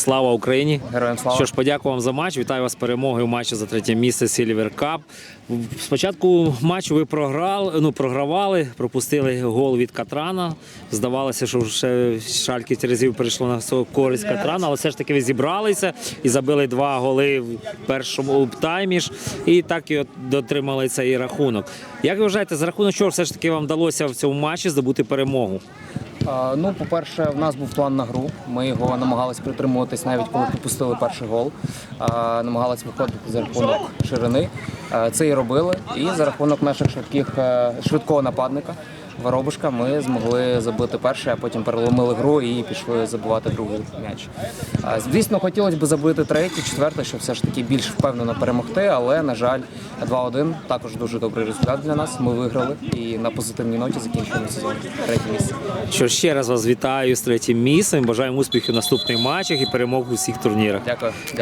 Слава Україні! Героям слава. Що ж, подякую вам за матч. Вітаю вас з перемогою в матчі за третє місце Silver Cup. Спочатку матчу ви програли, ну, програвали, пропустили гол від Катрана. Здавалося, що вже шальки разів перейшло на свою користь Катрана, але все ж таки ви зібралися і забили два голи в першому таймі ж, і так і от дотримали цей рахунок. Як ви вважаєте, за рахунок чого все ж таки вам вдалося в цьому матчі здобути перемогу? Ну, по-перше, в нас був план на гру. Ми його намагалися притримуватись навіть коли пропустили перший гол. Намагалися виходити за рахунок ширини. Це і робили. І за рахунок наших швидких е, швидкого нападника. Воробушка ми змогли забити перший, а потім переломили гру і пішли забивати другий м'яч. Звісно, хотілося б забити третій, четвертий, щоб все ж таки більш впевнено перемогти, але на жаль, 2-1 також дуже добрий результат для нас. Ми виграли і на позитивній ноті закінчуємо сезон. Третє місце. Що ж, ще раз вас вітаю з третім місцем. Бажаємо успіхів в наступних матчах і перемог у всіх турнірах. Дякую. Дякую.